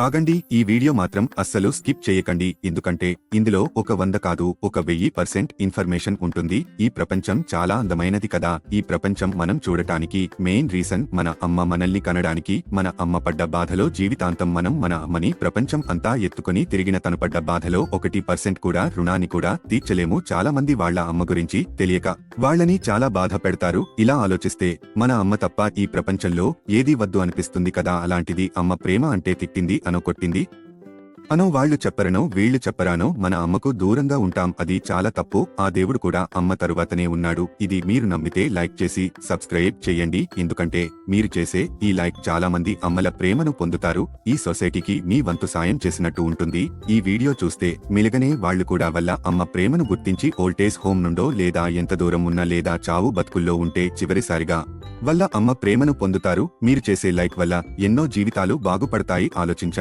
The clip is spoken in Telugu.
ఆగండి ఈ వీడియో మాత్రం అస్సలు స్కిప్ చేయకండి. ఎందుకంటే ఇందులో ఒక వంద కాదు ఒక వెయ్యి పర్సెంట్ ఇన్ఫర్మేషన్ ఉంటుంది. ఈ ప్రపంచం చాలా అందమైనది కదా. ఈ ప్రపంచం మనం చూడటానికి మెయిన్ రీజన్ మన అమ్మ మనల్ని కనడానికి మన అమ్మ పడ్డ బాధలో జీవితాంతం మనం మన అమ్మని ప్రపంచం అంతా ఎత్తుకుని తిరిగిన తను పడ్డ బాధలో ఒకటి పర్సెంట్ కూడా రుణాన్ని కూడా తీర్చలేము. చాలా మంది వాళ్ళ అమ్మ గురించి తెలియక వాళ్ళని చాలా బాధ పెడతారు. ఇలా ఆలోచిస్తే మన అమ్మ తప్ప ఈ ప్రపంచంలో ఏది వద్దు అనిపిస్తుంది కదా. అలాంటిది అమ్మ ప్రేమ అంటే తిట్టింది తను కొట్టింది? అనో వాళ్ళు చెప్పరనో వీళ్ళు చెప్పరానో మన అమ్మకు దూరంగా ఉంటాం అది చాలా తప్పు ఆ దేవుడు కూడా అమ్మ తరువాతనే ఉన్నాడు ఇది మీరు నమ్మితే లైక్ చేసి సబ్స్క్రైబ్ చేయండి ఎందుకంటే మీరు చేసే ఈ లైక్ చాలా మంది అమ్మల ప్రేమను పొందుతారు ఈ సొసైటీకి మీ వంతు సాయం చేసినట్టు ఉంటుంది ఈ వీడియో చూస్తే మిలగనే వాళ్ళు కూడా వల్ల అమ్మ ప్రేమను గుర్తించి ఓల్టేజ్ హోమ్ నుండో లేదా ఎంత దూరం ఉన్నా లేదా చావు బతుకుల్లో ఉంటే చివరిసారిగా వల్ల అమ్మ ప్రేమను పొందుతారు మీరు చేసే లైక్ వల్ల ఎన్నో జీవితాలు బాగుపడతాయి ఆలోచించండి.